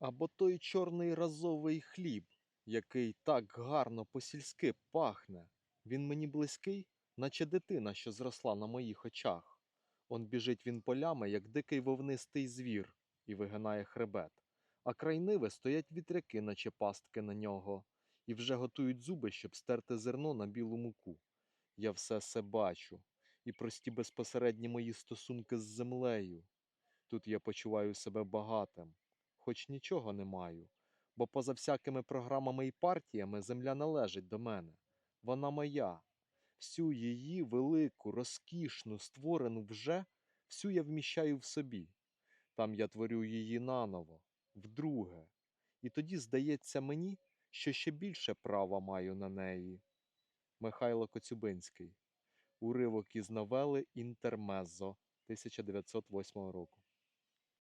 Або той чорний разовий хліб, який так гарно по-сільськи пахне. Він мені близький, наче дитина, що зросла на моїх очах. Он біжить він полями, як дикий вовнистий звір, і вигинає хребет. А край ниви стоять вітряки, наче пастки на нього, і вже готують зуби, щоб стерти зерно на білу муку. Я все се бачу, і прості безпосередні мої стосунки з землею. Тут я почуваю себе багатим, хоч нічого не маю, бо поза всякими програмами і партіями земля належить до мене. Вона моя. Всю її велику, розкішну, створену вже, всю я вміщаю в собі. Там я творю її наново, вдруге. І тоді здається мені, що ще більше права маю на неї. Михайло Коцюбинський. Уривок із новели Інтермеззо 1908 року.